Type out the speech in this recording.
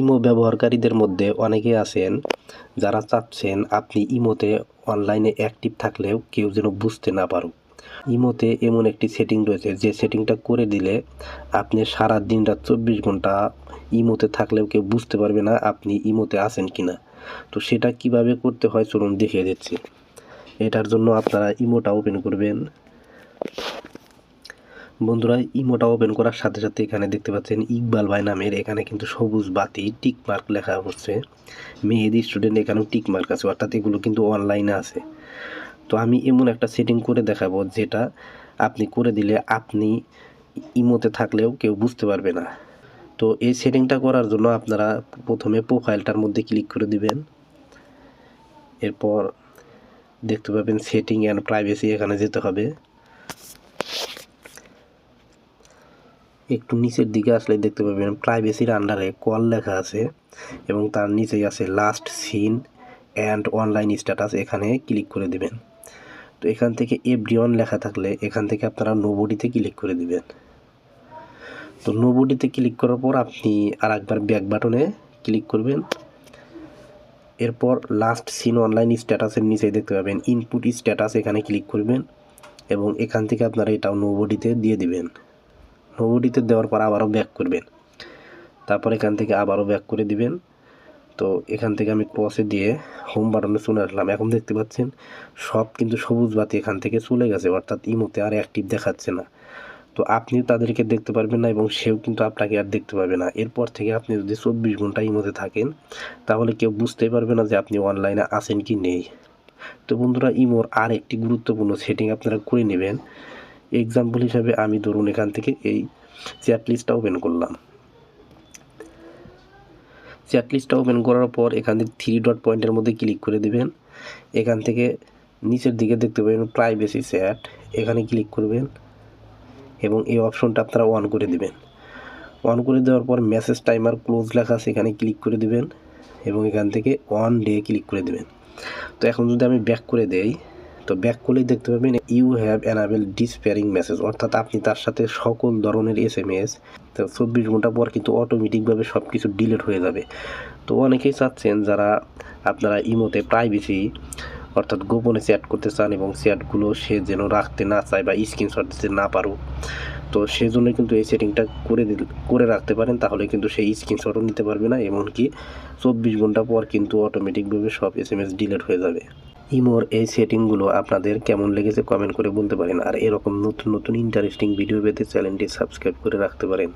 Imo ব্যবহারকারীদের মধ্যে অনেকে আছেন যারা চাচ্ছেন আপনি ইমোতে অনলাইনে অ্যাক্টিভ থাকলেও কেউ যেন বুঝতে না পারুক। ইমোতে এমন একটি সেটিং রয়েছে, যে সেটিংটা করে দিলে আপনি সারা দিন রাত চব্বিশ ঘণ্টা ইমোতে থাকলেও কেউ বুঝতে পারবে না আপনি ইমোতে আছেন কিনা। তো সেটা কীভাবে করতে হয় চলুন দেখিয়ে দিচ্ছি। এটার জন্য আপনারা ইমোটা ওপেন করবেন। বন্ধুরা, ইমোটা ওপেন করার সাথে সাথে এখানে দেখতে পাচ্ছেন ইকবাল ভাই নামের এখানে কিন্তু সবুজ বাতি টিক মার্ক লেখা হচ্ছে। মেহেদি স্টুডেন্ট এখানেও টিক মার্ক আছে, অর্থাৎ এগুলো কিন্তু অনলাইনে আছে। তো আমি এমন একটা সেটিং করে দেখাবো যেটা আপনি করে দিলে আপনি ইমোতে থাকলেও কেউ বুঝতে পারবে না। তো এই সেটিংটা করার জন্য আপনারা প্রথমে প্রোফাইলটার মধ্যে ক্লিক করে দিবেন। এরপর দেখতে পাবেন সেটিং অ্যান্ড প্রাইভেসি এখানে যেতে হবে। একটু নিচের দিকে আসলে দেখতে পাবেন প্রাইভেসির আন্ডারে কল লেখা আছে এবং তার নিচেই আছে last seen and online status এখানে ক্লিক করে দিবেন। তো এখান থেকে এভরিওয়ান লেখা থাকলে এখান থেকে আপনারা নোবডিতে ক্লিক করে দিবেন। তো নোবডিতে ক্লিক করার পর আপনি আর একবার ব্যাক বাটনে ক্লিক করবেন। এরপর লাস্ট সিন অনলাইন স্ট্যাটাসের নিচে দেখতে পাবেন ইনপুট স্ট্যাটাস এখানে ক্লিক করবেন এবং এখান থেকে আপনারা এটাও নোবডিতে দিয়ে দিবেন। নোবডিতে দেওয়ার পর আবারও ব্যাক করবেন। তারপর এখান থেকে আবারও ব্যাক করে দিবেন। তো এখান থেকে আমি ক্রসে দিয়ে হোম বাটনে চলে আসলাম। এখন দেখতে পাচ্ছেন, সব কিন্তু সবুজ বাতি এখান থেকে চলে গেছে, অর্থাৎ ইমোতে আর অ্যাক্টিভ দেখাচ্ছে না। তো আপনি তাদেরকে দেখতে পারবেন না এবং সেও কিন্তু আপনাকে আর দেখতে পারবে না। এরপর থেকে আপনি যদি চব্বিশ ঘণ্টা ইমোতে থাকেন, তাহলে কেউ বুঝতেই পারবে না যে আপনি অনলাইনে আছেন কি নেই। তো বন্ধুরা, ইমোর আর একটি গুরুত্বপূর্ণ সেটিং আপনারা করে নেবেন। এক্সাম্পল হিসাবে আমি ধরুন এখান থেকে এই চ্যাট লিস্টটা ওপেন করলাম। চ্যাট লিস্টটা ওপেন করার পর এখান থেকে থ্রি ডট পয়েন্টের মধ্যে ক্লিক করে দেবেন। এখান থেকে নিচের দিকে দেখতে পাবেন প্রাইভেসি চ্যাট এখানে ক্লিক করবেন এবং এই অপশনটা আপনারা অন করে দেবেন। অন করে দেওয়ার পর মেসেজ টাইমার ক্লোজ লেখা আছে, এখানে ক্লিক করে দেবেন এবং এখান থেকে অন ডে ক্লিক করে দেবেন। তো এখন যদি আমি ব্যাক করে দেই তো ব্যাক করলেই দেখতে পাবেন you have enabled disappearing message অর্থাৎ আপনি তার সাথে সকল ধরনের এস এম এস তো চব্বিশ ঘণ্টা পর কিন্তু অটোমেটিকভাবে সব কিছু ডিলিট হয়ে যাবে। তো অনেকেই চাচ্ছেন যারা আপনারা ইমোতে প্রাইভেসি অর্থাৎ গোপনে চ্যাট করতে চান এবং চ্যাটগুলো সে যেন রাখতে না চায় বা স্ক্রিনশট দিতে না পারুক, তো সেজন্য কিন্তু এই সেটিংটা করে দিল, করে রাখতে পারেন, তাহলে কিন্তু সেই স্ক্রিনশটও নিতে পারবে না, এমনকি চব্বিশ ঘণ্টা পর কিন্তু অটোমেটিকভাবে সব এস এম এস ডিলিট হয়ে যাবে। ইমোর এই সেটিংগুলো আপনাদের কেমন লেগেছে কমেন্ট করে বলতে পারেন। আর এরকম নতুন নতুন ইন্টারেস্টিং ভিডিও পেতে চ্যানেলটি সাবস্ক্রাইব করে রাখতে পারেন।